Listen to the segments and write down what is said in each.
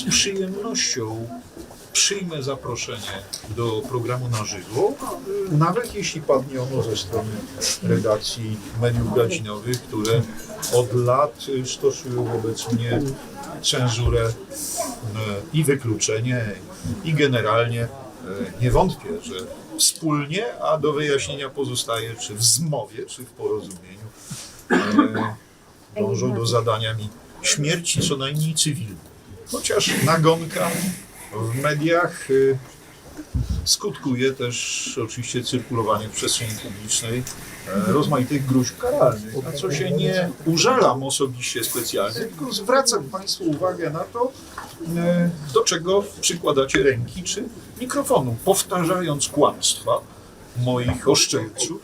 z przyjemnością przyjmę zaproszenie do programu na żywo, nawet jeśli padnie ono ze strony redakcji mediów godzinowych, które od lat stosują wobec mnie cenzurę y, i wykluczenie i generalnie y, nie wątpię, że wspólnie, a do wyjaśnienia pozostaje czy w zmowie, czy w porozumieniu y, dążą do zadania mi śmierci co najmniej cywilnej. Chociaż nagonka w mediach y, skutkuje też oczywiście cyrkulowaniem w przestrzeni publicznej e, rozmaitych gruźb karalnych, na co się nie użalam osobiście specjalnie, tylko zwracam Państwu uwagę na to, e, do czego przykładacie ręki czy mikrofonu, powtarzając kłamstwa moich oszczerców,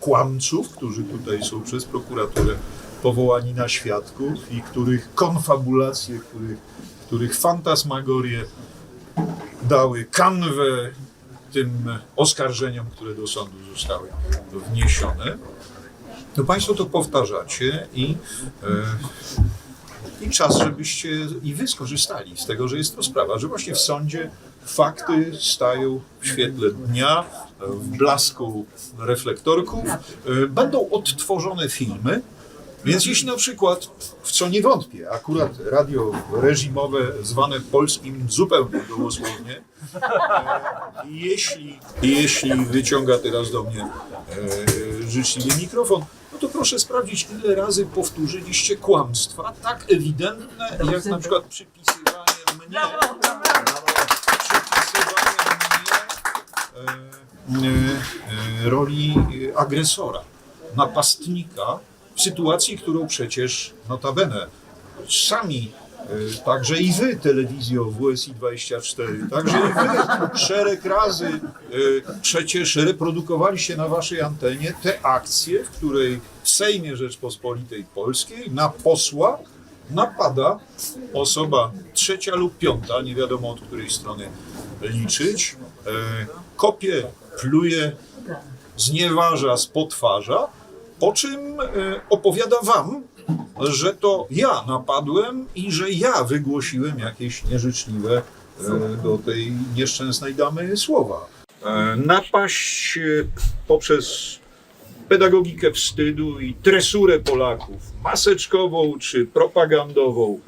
kłamców, którzy tutaj są przez prokuraturę powołani na świadków i których konfabulacje, których, których fantasmagorie dały kanwę tym oskarżeniom, które do sądu zostały wniesione, to Państwo to powtarzacie i, e, i czas, żebyście i Wy skorzystali z tego, że jest to sprawa, że właśnie w sądzie fakty stają w świetle dnia, w blasku reflektorków, e, będą odtworzone filmy, więc jeśli na przykład, w co nie wątpię, akurat radio reżimowe zwane polskim zupełnie gołosłownie, e, jeśli, jeśli wyciąga teraz do mnie e, życzliwie mikrofon, no to proszę sprawdzić, ile razy powtórzyliście kłamstwa tak? ewidentne, jak na przykład przypisywanie mnie, przypisywanie mnie e, e, roli agresora, napastnika sytuacji, którą przecież notabene sami, e, także i wy, telewizjo WSI 24, także i wy szereg razy e, przecież reprodukowaliście na waszej antenie te akcje, w której w Sejmie Rzeczpospolitej Polskiej na posła napada osoba trzecia lub piąta, nie wiadomo od której strony liczyć, e, kopie, pluje, znieważa, spotwarza, po czym e, opowiada wam, że to ja napadłem i że ja wygłosiłem jakieś nieżyczliwe e, do tej nieszczęsnej damy słowa. E, Napaść poprzez pedagogikę wstydu i tresurę Polaków, maseczkową czy propagandową.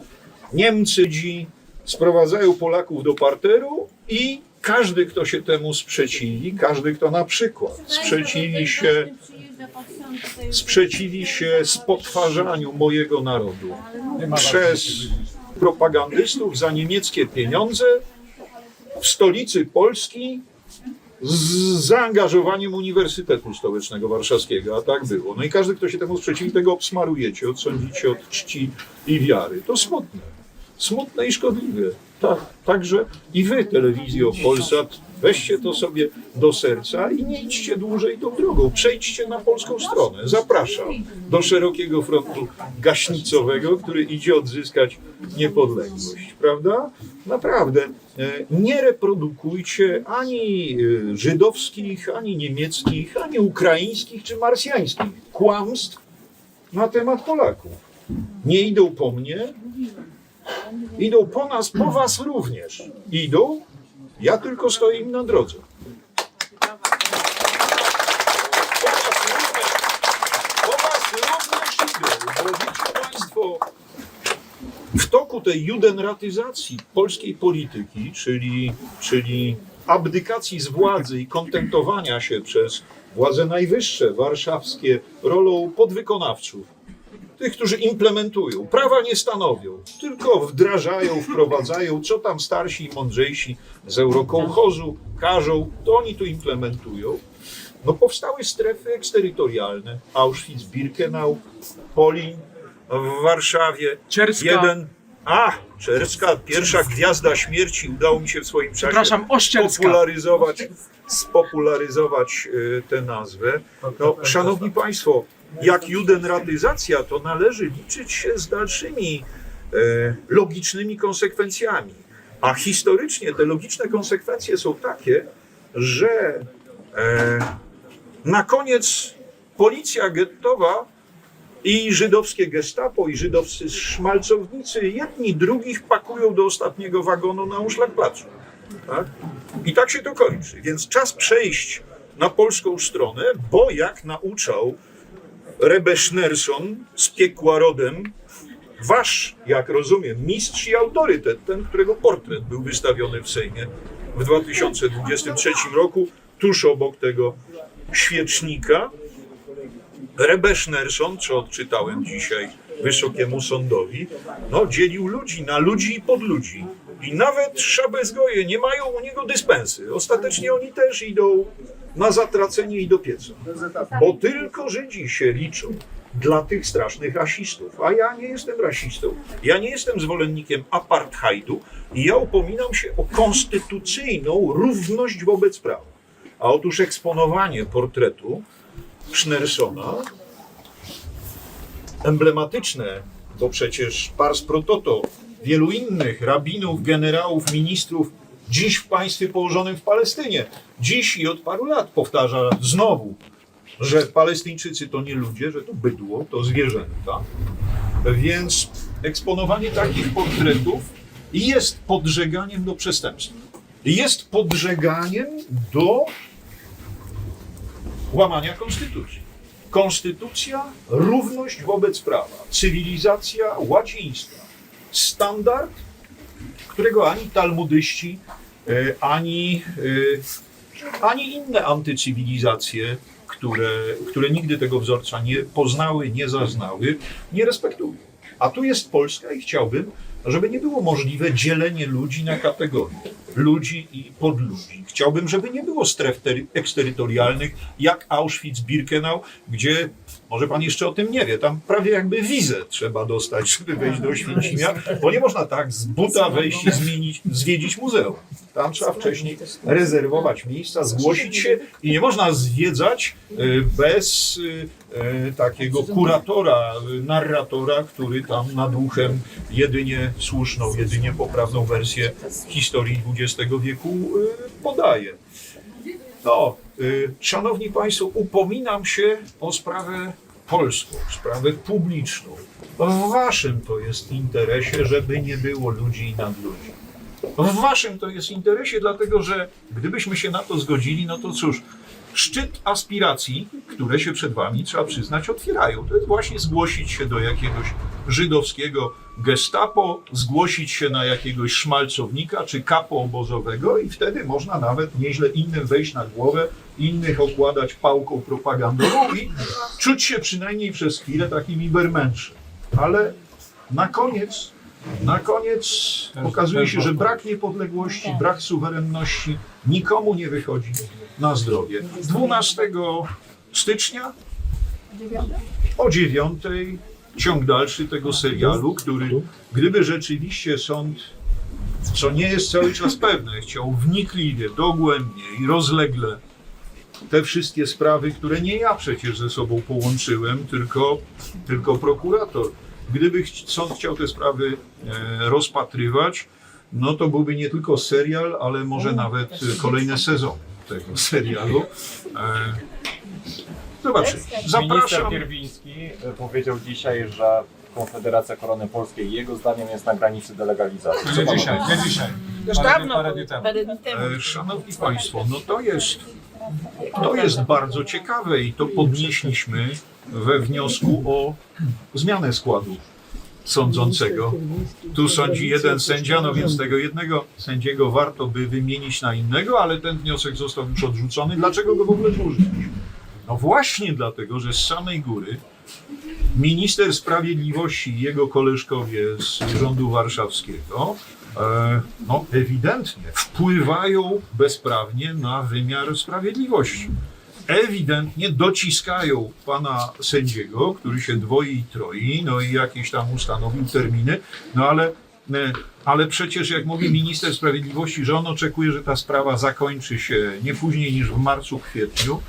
Niemcy dzi sprowadzają Polaków do parteru i każdy, kto się temu sprzeciwi, każdy, kto na przykład sprzeciwi się sprzeciwi się spotwarzaniu mojego narodu przez propagandystów za niemieckie pieniądze w stolicy Polski z zaangażowaniem Uniwersytetu Stołecznego Warszawskiego, a tak było. No i każdy, kto się temu sprzeciwi, tego obsmarujecie, odsądzicie od czci i wiary. To smutne. Smutne i szkodliwe. Tak, także i wy, telewizjo Polsat, weźcie to sobie do serca i nie idźcie dłużej tą drogą. Przejdźcie na polską stronę. Zapraszam do szerokiego frontu gaśnicowego, który idzie odzyskać niepodległość. Prawda? Naprawdę. E, Nie reprodukujcie ani e, żydowskich, ani niemieckich, ani ukraińskich czy marsjańskich kłamstw na temat Polaków. Nie idą po mnie, Idą po nas, po was również. Idą, ja tylko stoję im na drodze. W toku tej judenratyzacji polskiej polityki, czyli, czyli abdykacji z władzy i kontentowania się przez władze najwyższe, warszawskie, rolą podwykonawców, tych, którzy implementują. Prawa nie stanowią, tylko wdrażają, wprowadzają, co tam starsi i mądrzejsi z Eurokołchozu każą, to oni tu implementują. No powstały strefy eksterytorialne. Auschwitz-Birkenau, Polin w Warszawie. Czerska. Jeden... A, Czerska, pierwsza gwiazda śmierci. Udało mi się w swoim czasie Przepraszam, Ościelska. spopularyzować, spopularyzować y, tę nazwę. No, szanowni Państwo, jak judenratyzacja, to należy liczyć się z dalszymi e, logicznymi konsekwencjami. A historycznie te logiczne konsekwencje są takie, że e, na koniec policja gettowa I żydowskie gestapo, i żydowscy szmalcownicy jedni drugich pakują do ostatniego wagonu na Uszlakplacu. Tak? I tak się to kończy. Więc czas przejść na polską stronę, bo jak nauczał Rebesznerson z piekła rodem, wasz, jak rozumiem, mistrz i autorytet, ten, którego portret był wystawiony w Sejmie w 2023 roku, tuż obok tego świecznika, Rebesznerson, co odczytałem dzisiaj Wysokiemu Sądowi, no, dzielił ludzi na ludzi i podludzi. I nawet szabezgoje nie mają u niego dyspensy. Ostatecznie oni też idą na zatracenie i do pieca. Bo tylko Żydzi się liczą dla tych strasznych rasistów. A ja nie jestem rasistą. Ja nie jestem zwolennikiem apartheidu i ja upominam się o konstytucyjną równość wobec prawa. A otóż eksponowanie portretu Schneersona emblematyczne, bo przecież pars pro toto wielu innych rabinów, generałów, ministrów dziś w państwie położonym w Palestynie, dziś i od paru lat powtarza znowu, że Palestyńczycy to nie ludzie, że to bydło, to zwierzęta. Więc eksponowanie takich portretów jest podżeganiem do przestępstwa. Jest podżeganiem do łamania konstytucji. Konstytucja, równość wobec prawa, cywilizacja łacińska, standard, którego ani talmudyści, ani, e, ani inne antycywilizacje, które, które nigdy tego wzorca nie poznały, nie zaznały, nie respektują. A tu jest Polska i chciałbym, żeby nie było możliwe dzielenie ludzi na kategorie. Ludzi i podludzi. Chciałbym, żeby nie było stref tery- eksterytorialnych, jak Auschwitz-Birkenau, gdzie, może pan jeszcze o tym nie wie, tam prawie jakby wizę trzeba dostać, żeby wejść do Oświęcimia, bo nie można tak z buta wejść i zmienić, zwiedzić muzeum. Tam trzeba wcześniej rezerwować miejsca, zgłosić się i nie można zwiedzać y, bez y, y, takiego kuratora, narratora, który tam nad uchem jedynie słuszną, jedynie poprawną wersję historii XX wieku podaje. No, szanowni Państwo, upominam się o sprawę polską, sprawę publiczną. W Waszym to jest interesie, żeby nie było ludzi i nadludzi. W Waszym to jest interesie, dlatego że gdybyśmy się na to zgodzili, no to cóż, szczyt aspiracji, które się przed Wami, trzeba przyznać, otwierają. To jest właśnie zgłosić się do jakiegoś żydowskiego gestapo, zgłosić się na jakiegoś szmalcownika czy kapo obozowego i wtedy można nawet nieźle innym wejść na głowę, innych okładać pałką propagandową i czuć się przynajmniej przez chwilę takim ibermenszem. Ale na koniec, na koniec okazuje się, że brak niepodległości, brak suwerenności nikomu nie wychodzi na zdrowie. 12 stycznia o 9 ciąg dalszy tego serialu, który gdyby rzeczywiście sąd, co nie jest cały czas pewne, chciał wnikliwie, dogłębnie i rozlegle te wszystkie sprawy, które nie ja przecież ze sobą połączyłem, tylko, tylko prokurator. Gdyby sąd chciał te sprawy e, rozpatrywać, no to byłby nie tylko serial, ale może nawet e, kolejny sezon tego serialu. E, zobaczymy. Minister Zapraszam. Kierwiński e, powiedział dzisiaj, że Konfederacja Korony Polskiej jego zdaniem jest na granicy delegalizacji. Nie dzisiaj, nie dzisiaj. Już dawno, parę dni temu. parę dni temu. E, Szanowni Państwo, no to jest, to jest bardzo ciekawe i to podnieśliśmy we wniosku o zmianę składu sądzącego. Tu sądzi jeden sędzia, no więc tego jednego sędziego warto by wymienić na innego, ale ten wniosek został już odrzucony. Dlaczego go w ogóle złożyliśmy? No właśnie dlatego, że z samej góry minister sprawiedliwości i jego koleżkowie z rządu warszawskiego e, no, ewidentnie wpływają bezprawnie na wymiar sprawiedliwości. Ewidentnie dociskają pana sędziego, który się dwoi i troi, no i jakieś tam ustanowił terminy, no ale, e, ale przecież jak mówi minister sprawiedliwości, że on oczekuje, że ta sprawa zakończy się nie później niż w marcu, kwietniu,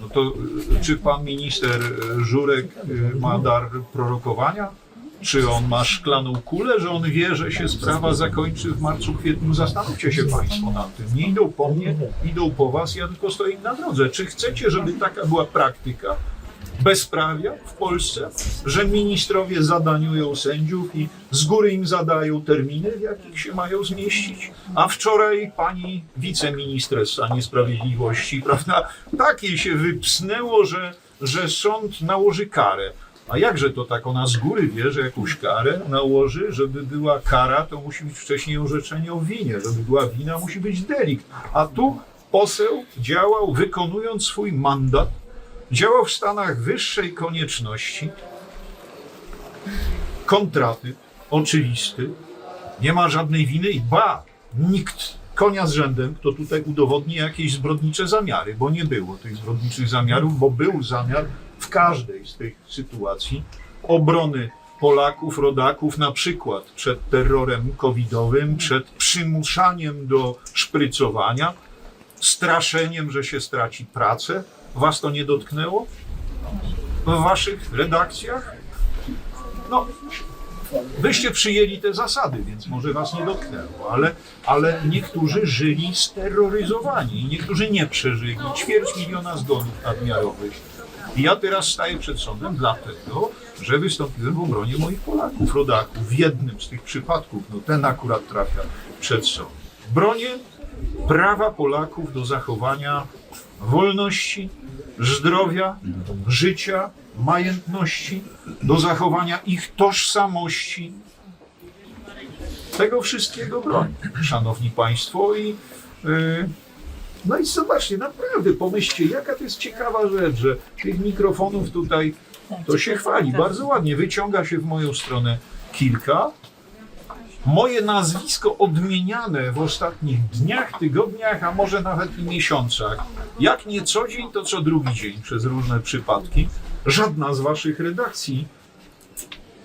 no to y, czy pan minister y, Żurek ma dar prorokowania? Czy on ma szklaną kulę, że on wie, że się sprawa zakończy w marcu, kwietniu? Zastanówcie się Państwo nad tym. Nie idą po mnie, idą po Was, ja tylko stoję na drodze. Czy chcecie, żeby taka była praktyka bezprawia w Polsce, że ministrowie zadaniują sędziów i z góry im zadają terminy, w jakich się mają zmieścić. A wczoraj pani wiceministressa niesprawiedliwości, prawda, takie się wypsnęło, że, że sąd nałoży karę. A jakże to tak ona z góry wie, że jakąś karę nałoży, żeby była kara, to musi być wcześniej orzeczenie o winie, żeby była wina, musi być delikt. A tu poseł działał wykonując swój mandat, działał w stanach wyższej konieczności, kontratyp oczywisty, nie ma żadnej winy i ba, nikt konia z rzędem, kto tutaj udowodni jakieś zbrodnicze zamiary, bo nie było tych zbrodniczych zamiarów, bo był zamiar w każdej z tych sytuacji obrony Polaków, rodaków, na przykład przed terrorem covidowym, przed przymuszaniem do szprycowania, straszeniem, że się straci pracę. Was to nie dotknęło? W waszych redakcjach? No, wyście przyjęli te zasady, więc może was nie dotknęło, ale, ale niektórzy żyli steroryzowani niektórzy nie przeżyli. Ćwierć miliona zgonów nadmiarowych. I ja teraz staję przed sądem dlatego, że wystąpiłem w obronie moich Polaków, rodaków. W jednym z tych przypadków, no ten akurat trafia przed sąd. Bronię prawa Polaków do zachowania wolności, zdrowia, życia, majętności, do zachowania ich tożsamości. Tego wszystkiego bronię, szanowni państwo. I, yy, no i zobaczcie, naprawdę pomyślcie, jaka to jest ciekawa rzecz, że tych mikrofonów tutaj to się chwali bardzo ładnie. Wyciąga się w moją stronę kilka. Moje nazwisko odmieniane w ostatnich dniach, tygodniach, a może nawet i miesiącach. Jak nie co dzień, to co drugi dzień przez różne przypadki. Żadna z waszych redakcji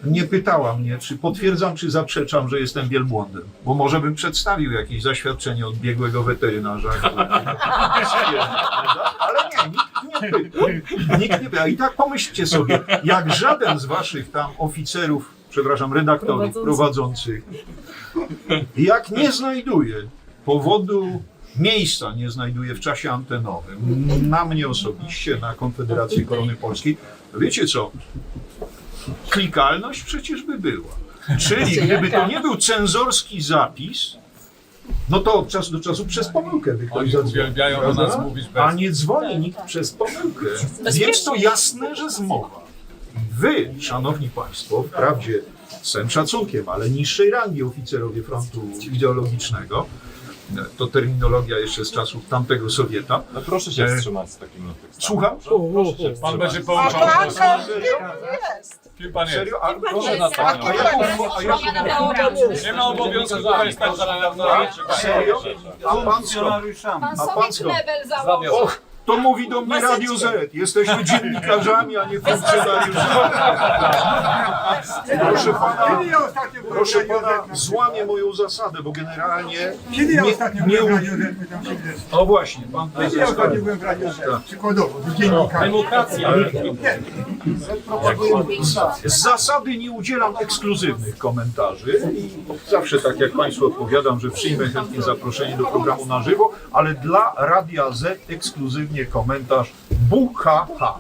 nie pytała mnie, czy potwierdzam, czy zaprzeczam, że jestem wielbłądem. Bo może bym przedstawił jakieś zaświadczenie od biegłego weterynarza. Ale nie, nikt nie pytał. Nikt nie. I tak pomyślcie sobie, jak żaden z waszych tam oficerów, przepraszam, redaktorów prowadzących, jak nie znajduje powodu miejsca nie znajduje w czasie antenowym, na mnie osobiście, na Konfederację Korony Polskiej, wiecie co? Klikalność przecież by była. Czyli gdyby to nie był cenzorski zapis, no to od czasu do czasu przez pomyłkę by ktoś Oni zadzwonił. uwielbiają do nas prawda? mówić bez... A nie dzwoni nikt przez pomyłkę. Więc to jasne, że zmowa. Wy, szanowni państwo, wprawdzie z całym szacunkiem, ale niższej rangi oficerowie frontu ideologicznego, to terminologia jeszcze z czasów tamtego Sowieta. No proszę się E, wstrzymać z takimi tekstami. Słucham? Proszę się Pan wstrzymać. będzie A pouczony. pan Proszę. jest. Kim pan jest? Serio? A, Proszę na a, panią. a jaką, a Nie ma obowiązku tutaj stać za serio? A pan skąd? Pan A pan sobie skąd? knebel założył. To mówi do mnie Radio Z. Jesteśmy dziennikarzami, a nie funkcjonariuszami. Proszę pana, Kiedy ja ostatnio byłem proszę w pana, Z? złamie moją zasadę, bo generalnie Kiedy ja nie, ostatnio nie byłem w u... Radiu Z? Pytam się gdzieś. O właśnie, pan Kiedy ja prezes ostatnio byłem w Radiu Z? Przykładowo, w dziennikarzem. Demokracja. Z zasady nie udzielam ekskluzywnych komentarzy zawsze tak jak Państwu odpowiadam, że przyjmę chętnie zaproszenie do programu na żywo, ale dla Radia Z ekskluzywnie komentarz buhaha.